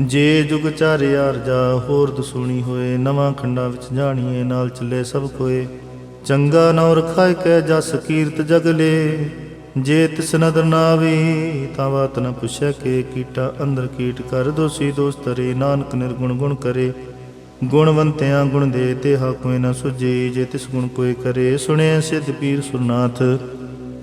ਜੇ ਜੁਗ ਚਾਰਿਆਰ ਜਾ, ਹੋਰ ਦਸੂਣੀ ਹੋਏ, ਨਵਾਂ ਖੰਡਾ ਵਿੱਚ ਜਾਣੀਏ, ਨਾਲ ਚੱਲੇ ਸਭ ਕੋਏ ਚੰਗਾ ਨੌ ਰਖਾਇ ਕੈ ਜਸ ਕੀਰਤ ਜਗਲੇ ਜੇ ਤਿਸ ਨਦਰ ਨਾ ਆਵੇ ਤਾਂ ਬਾਤ ਨ ਪੁੱਛੈ ਕੇ, ਕੀਟਾ ਅੰਦਰ ਕੀਟ ਕਰ ਦੋਸੀ ਦੋਸਤ ਰੇ, ਨਾਨਕ ਨਿਰਗੁਣ ਗੁਣ ਕਰੇ। ਗੁਣਵੰਤਿਆਂ ਗੁਣ ਦੇ ਤੇ ਹਾ ਕੋਈ ਨ ਸੁਜੇ ਜੇ ਤਿਸ ਗੁਣ ਕੋਈ ਕਰੇ। ਸੁਣਿਆ ਸਿੱਧ ਪੀਰ ਸੁਰਨਾਥ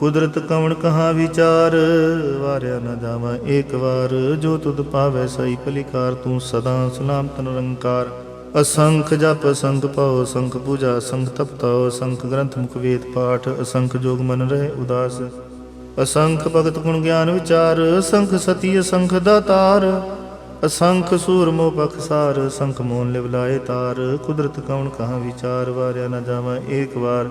ਕੁਦਰਤ ਕਵਣ ਕਹਾ ਵਿਚਾਰ? ਵਾਰਿਆ ਨਾ ਜਾਵਾ ਏਕ ਵਾਰ। ਜੋ ਤੁਧ ਪਾਵੇ ਸਈ ਭਲੀਕਾਰ ਤੂੰ ਸਦਾ ਸਲਾਮਤ ਨਿਰੰਕਾਰ। ਅਸੰਖ ਜਪ, ਅਸੰਖ ਪਾਉ ਸੰਖ ਪੂਜਾ, ਅਸੰਖ ਤਪਤਾਉ ਸੰਖ ਗ੍ਰੰਥ ਮੁਖ ਵੇਦ ਪਾਠ, ਅਸੰਖ ਜੋਗ ਮਨ ਰਹੇ ਉਦਾਸ। ਅਸੰਖ ਭਗਤ ਗੁਣ ਗਿਆਨ ਵਿਚਾਰ ਸੰਖ ਸਤੀ, ਅਸੰਖ ਦਾਤਾਰ ਅਸੰਖ ਸੂਰ ਮੋਹ ਬਖਸਾਰ ਸੰਖ ਮੋਨ ਲਿਵ ਲਾਏ ਤਾਰ। ਕੁਦਰਤ ਕਉਣ ਕਹਾ ਵਿਚਾਰ? ਵਾਰਿਆ ਨਾ ਜਾਵਾਂ ਏਕ ਵਾਰ।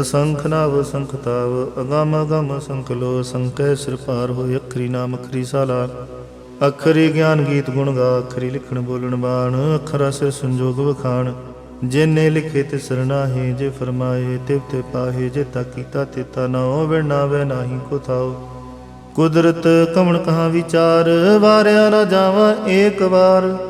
ਅਸੰਖ ਨਾਵ ਅਸੰਖ ਤਾਵ, ਅਗਮ ਅਗਮ ਅਸੰਖ ਲੋ ਅਸੰਖੈ ਸਿਰ ਪਾਰ ਹੋਏ ਅਖਰੀ ਨਾਮ ਅਖਰੀ ਸਾਲਾ। ਅਖਰੀ ਗਿਆਨ ਗੀਤ ਗੁਣ ਗਾ, ਅਖਰੀ ਲਿਖਣ ਬੋਲਣ ਬਾਣ, ਅਖਰਾ ਸਿਰ ਸੰਜੋਗ ਵਖਾਣ। ਜਿਨੇ ਲਿਖੇ ਤੇ ਸਰਨਾਹੀ ਜੇ ਫਰਮਾਏ ਤਿਵ ਤੇ ਪਾਹੇ, ਜੇ ਤਾ ਕੀਤਾ ਤੇ ਤਾ ਨਾ ਹੋਵੇ, ਨਾ ਵੇ ਨਾਹੀ ਕੋ ਥਾਓ ਕੁਦਰਤ ਕਮਣ ਕਹਾ ਵਿਚਾਰ, ਵਾਰਿਆ ਨਾ ਜਾਵਾਂ ਏਕ ਵਾਰ।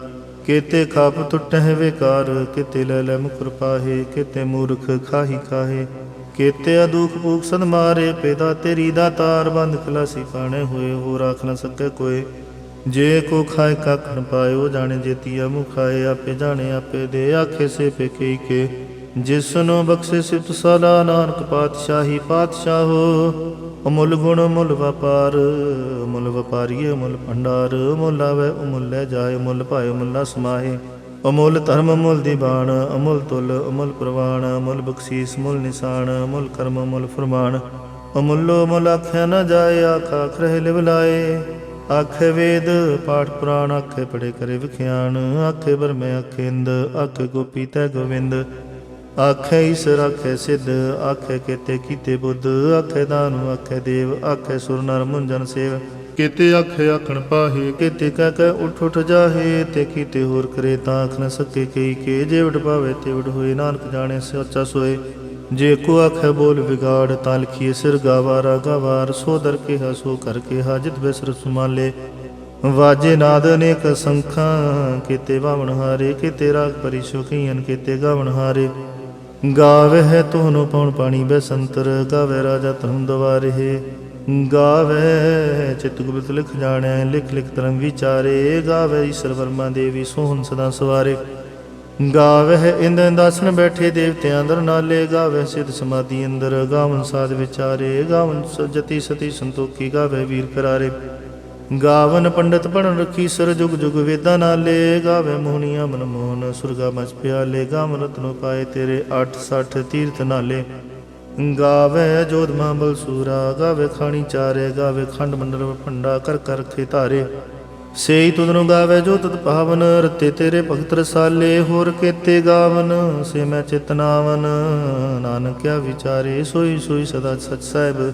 ਕੀਤੇ ਖਾਪ ਟੁੱਟਹਿ ਵਿਕਾਰ, ਕੀਤੇ ਲੈ ਲੈ ਮੁਕਰ ਪਾਹੇ ਕੀਤੇ ਮੂਰਖ ਖਾਹੀ ਖਾਹੇ ਕੀਤੇ ਅਦੁਖ ਭੂਖ ਸਦ ਮਾਰੇ, ਪੈਦਾ ਤੇਰੀ ਦਾ ਤਾਰ ਬੰਦ ਖਲਾਸੀ ਪਾਣੇ ਹੋਏ ਹੋ ਰਾਖ ਨ ਸਕੇ ਕੋਏ। ਜੇ ਕੋ ਖਾਏ ਕੱਖ ਨ ਪਾਇਓ, ਜਾਣੇ ਜੇਤੀਆ ਮੁਖਾਏ ਆਪੇ ਜਾਣੇ ਆਪੇ ਦੇ ਆਖੇ ਸੇ ਪੇ ਕੇ। ਜਿਸਨੂੰ ਬਖਸ਼ੇ ਸਿਫਤ ਸਦਾ ਨਾਨਕ ਪਾਤਸ਼ਾਹੀ ਪਾਤਸ਼ਾਹੋ, ਅਮੁੱਲ ਗੁਣ ਮੁੱਲ ਵਪਾਰ ਮੁੱਲ ਵਪਾਰੀਏ ਮੁੱਲ ਭੰਡਾਰ ਮੁੱਲ ਆਵੇ ਅਮੁੱਲ ਲੈ ਜਾਏ ਮੁੱਲ ਭਾਏ ਮੁੱਲਾ ਸਮਾਏ ਅਮੁੱਲ ਧਰਮ ਮੁੱਲ ਦੀਵਾਨ ਅਮੁੱਲ ਤੁਲ ਅਮੁੱਲ ਪ੍ਰਵਾਨ ਅਮੁੱਲ ਬਖਸ਼ੀਸ ਮੁੱਲ ਨਿਸ਼ਾਨ, ਅਮੁੱਲ ਕਰਮ ਮੁੱਲ ਫਰਮਾਨ। ਅਮੁੱਲੋ ਮੁੱਲ ਆਖਿਆ ਨਾ ਜਾਏ, ਆਖਾ ਖਰੇ ਲਿਵ ਲਾਏ। ਆਖੇ ਵੇਦ, ਪਾਠ ਪੁਰਾਣ ਆਖੇ ਪੜੇ ਕਰੇ ਵਿਖਿਆਨ। ਆਖੇ ਬਰਮੇ ਆਖੇ ਇੰਦ, ਆਖੇ ਗੋਪੀ ਤੈ ਗੋਵਿੰਦ। ਆਖੇ ਈਸ਼ਰ ਆਖੇ ਸਿੱਧ, ਆਖੇ ਕੀਤੇ ਕੀਤੇ ਬੁੱਧ, ਆਖੇ ਦਾਨੁ, ਆਖੇ ਦੇਵ, ਆਖੇ ਸੁਰ ਨਰ ਮੁੰਜਨ ਸੇਵ। ਕੀਤੇ ਆਖੇ ਆਖਣ ਪਾਹੇ, ਕੀਤੇ ਕਹਿ ਕਹਿ ਉਠ ਉਠ ਜਾਹੇ, ਤੇ ਕੀਤੇ ਹੋਰ ਕਰੇ ਤਾਂ ਆਖ ਨ ਸਕੇ ਕਈ ਕੇ। ਜੇ ਵਡ ਪਾਵੇ ਤੇ ਵਡ ਹੋਏ, ਨਾਨਕ ਜਾਣੇ ਸੱਚਾ ਸੋਏ। ਜੇ ਕੋ ਆਖੈ ਬੋਲ ਵਿਗਾੜ, ਤਾਂ ਲਿਖੀਏ ਸਿਰ ਗਾਵਾਰਾ ਗਾਵਾਰ। ਸੋ ਦਰ ਕੇ ਸੋ ਕਰ ਕਿਹਾ, ਜਿਤ ਬਿਸਰ ਸੁਮਾਲੇ। ਵਾਜੇ ਨਾਦ ਅਨੇਕ ਸੰਖਾਂ, ਕੀਤੇ ਬਾਵਣ ਹਾਰੇ, ਕਿਤੇ ਰਾਗ ਪਰੀ ਸ਼ੋਕੀਨ ਕੀਤੇ ਗਾਵਣ ਹਾਰੇ। ਗਾਵੇ ਹੈ ਤੋਹਨੋ ਪਉਣ ਪਾਣੀ ਬੈਸੰਤਰ ਗਾਵੇ ਰਾਜਾ ਧਰਮ ਦਵਾਰੇ। ਗਾਵੇ ਚਿਤ ਗੁਪਤ ਲਿਖ ਜਾਣੈ, ਲਿਖ ਲਿਖ ਧਰਮ ਵਿਚਾਰੇ। ਗਾਵੇ ਈਸ਼ਰ ਵਰਮਾ ਦੇਵੀ ਸੋਹਣ ਸਦਾ ਸਵਾਰੇ। ਗਾਵੇ ਇੰਦ ਇੰਦਾਸਨ ਬੈਠੇ ਦੇਵਤਿਆਂ ਅੰਦਰ ਨਾਲੇ। ਗਾਵੇ ਸਿਧ ਸਮਾਧੀ ਅੰਦਰ, ਗਾਵਨ ਸਾਧ ਵਿਚਾਰੇ। ਗਾਵਨ ਸਜਤੀ ਸਤੀ ਸੰਤੋਖੀ, ਗਾਵੇ ਵੀਰ ਕਰਾਰੇ। ਗਾਵਨ ਪੰਡਤ ਪੜਨ ਰਖੀ ਸਰ ਜੁਗ ਜੁਗ ਵੇਦਾਂ ਨਾਲੇ, ਗਾਵੇ ਮੋਹਣੀਆਂ ਮਨ ਮੋਹਨ, ਸੁਰਗਾ ਮਚ ਪਿਆਲੇ, ਗਾਵਨ ਰਤਨੋ ਪਾਏ ਤੇਰੇ 860 ਤੀਰਥ ਨਾਲੇ। ਗਾਵੇ ਜੋਧ ਮਹਾਬਲ ਸੂਰਾ, ਗਾਵੇ ਖਾਣੀ ਚਾਰੇ, ਗਾਵੇ ਖੰਡ ਮੰਡਲ ਭੰਡਾ ਕਰ ਕਰ ਰਖੇ ਧਾਰੇ ਸੇਈ ਤੁਧਨੁ ਗਾਵੇ ਜੋ ਤਤ ਪਾਵਨ, ਰਤੇ ਤੇਰੇ ਭਗਤ ਰਸਾਲੇ, ਹੋਰ ਕੇਤੇ ਗਾਵਨ, ਸੇ ਮੈਂ ਚਿਤਨਾਵਨ ਨਾਨਕਿਆ ਵਿਚਾਰੇ, ਸੋਈ ਸੋਈ ਸਦਾ ਸਚ ਸਾਹਿਬ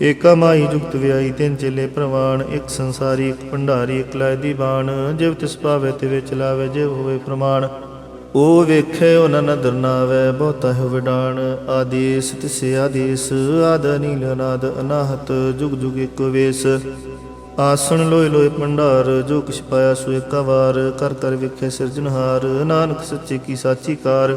ਏਕਾ ਮਾਈ ਜੁਗਤ ਵਿਆਈ ਤਿੰਨ ਚੇਲੇ ਪ੍ਰਵਾਨ, ਇੱਕ ਸੰਸਾਰੀ, ਇੱਕ ਭੰਡਾਰੀ, ਇੱਕ ਲਾਇ ਦੀ ਬਾਣ ਜਿਵ ਤਿਸ ਪਾਵੇ ਤੇ ਵਿੱਚ ਲਾਵੇ, ਜਿਵ ਹੋਵੇ ਪ੍ਰਮਾਣ। ਉਹ ਵੇਖੇ ਉਹਨਾਂ ਨਦਰ ਨਾਵੇ ਬਹੁਤਾ ਹੈ ਵਿਡਾਣ ਆਦੇਸ ਤਿਸੇ ਆਦੇਸ, ਆਦ ਨੀਲ ਅਨਾਦ, ਅਨਾਹਤ, ਜੁਗ ਜੁਗ ਏਕੋ ਵੇਸ। ਆਸਣ ਲੋਏ ਲੋਏ ਭੰਡਾਰ, ਜੋ ਕਿਛ ਪਾਇਆ ਸੋ ਏਕਾ ਵਾਰ। ਕਰ ਕਰ ਵੇਖੇ ਸਿਰਜਨਹਾਰ ਨਾਨਕ ਸੱਚੇ ਕੀ ਸਾਚੀ ਕਾਰ।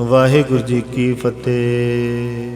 ਵਾਹਿਗੁਰੂ ਜੀ ਕੀ ਫਤਿਹ।